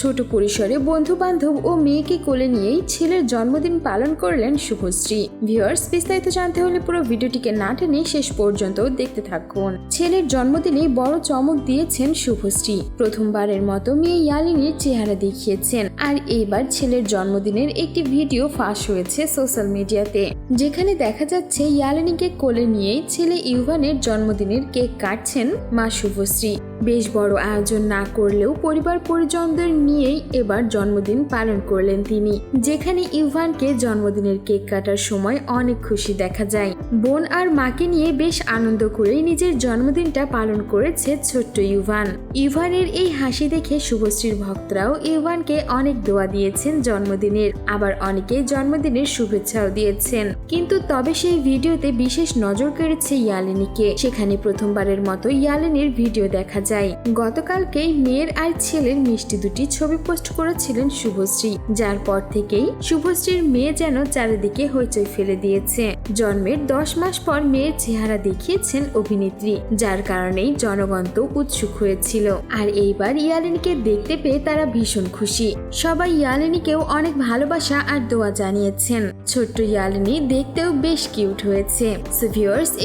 ছোট পরিসরে বন্ধু বান্ধব ও মেয়েকে কোলে নিয়েই ছেলের জন্মদিন পালন করলেন শুভশ্রী। ভিউয়ার্স, বিস্তারিত জানতে হলে পুরো ভিডিওটিকে না টেনে শেষ পর্যন্ত দেখতে থাকুন। ছেলের জন্মদিনে বড় চমক দিয়েছেন শুভশ্রী। প্রথমবারের মতো মেয়ে ইয়ালিনীর চেহারা দেখিয়েছেন। আর এইবার ছেলের জন্মদিনের একটি ভিডিও ফাঁস হয়েছে সোশ্যাল মিডিয়াতে। যেখানে দেখা যাচ্ছে ইয়ালিনীকে কোলে নিয়েই ছেলে ইউভানের জন্মদিনের কেক কাটছেন মা শুভশ্রী। বেশ বড় আয়োজন না করলেও পরিবার পরিজনদের নিয়েই এবার জন্মদিন পালন করলেন তিনি, যেখানে ইউভানকে জন্মদিনের কেক কাটার সময় অনেক খুশি দেখা যায়। বোন আর মাকে নিয়ে বেশ আনন্দ করেই নিজের জন্মদিনটা পালন করেছে ছোট্ট ইউভান ইউভানের এই হাসি দেখে শুভশ্রীর ভক্তরাও ইউভানকে অনেক দোয়া দিয়েছেন জন্মদিনের, আবার অনেকে জন্মদিনের শুভেচ্ছাও দিয়েছেন। কিন্তু তবে সেই ভিডিওতে বিশেষ নজর কেড়েছে ইয়ালিনীকে। সেখানে প্রথমবারের মতো ইয়ালিনীর ভিডিও দেখা যায়। গতকালকেই মেয়ের আর ছেলের মিষ্টি দুটি ছবি পোস্ট করেছিলেন শুভশ্রী, যার পর থেকেই শুভশ্রীর মেয়ে যেন চারিদিকে হইচই ফেলে দিয়েছে। জন্মের দশ মাস পর মেয়ের চেহারা দেখিয়েছেন অভিনেত্রী, যার কারণেই জনগণ তো উৎসুক হয়েছিল। আর এইবার ইয়ালিনীকে দেখতে পেয়ে তারা ভীষণ খুশি। সবাই ইয়ালিনীকেও অনেক ভালোবাসা আর দোয়া জানিয়েছেন। ছোট্ট ইয়ালিনী দেখতেও বেশ কিউট হয়েছে। সো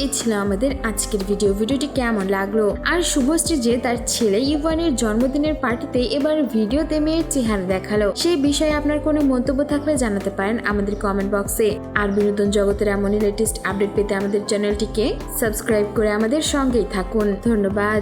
এই ছিল আমাদের আজকের ভিডিও ভিডিওটি কেমন লাগল? আর শুভশ্রী যে তার ছেলে ইভানের জন্মদিনের পার্টিতে এবার ভিডিওতে মেয়ের চেহারা দেখাল। সেই বিষয়ে আপনার কোনো মন্তব্য থাকলে জানাতে পারেন আমাদের কমেন্ট বক্সে আর বিনোদন জগতের এমনই লেটেস্ট আপডেট পেতে আমাদের চ্যানেলটিকে সাবস্ক্রাইব করে আমাদের সঙ্গেই থাকুন। ধন্যবাদ।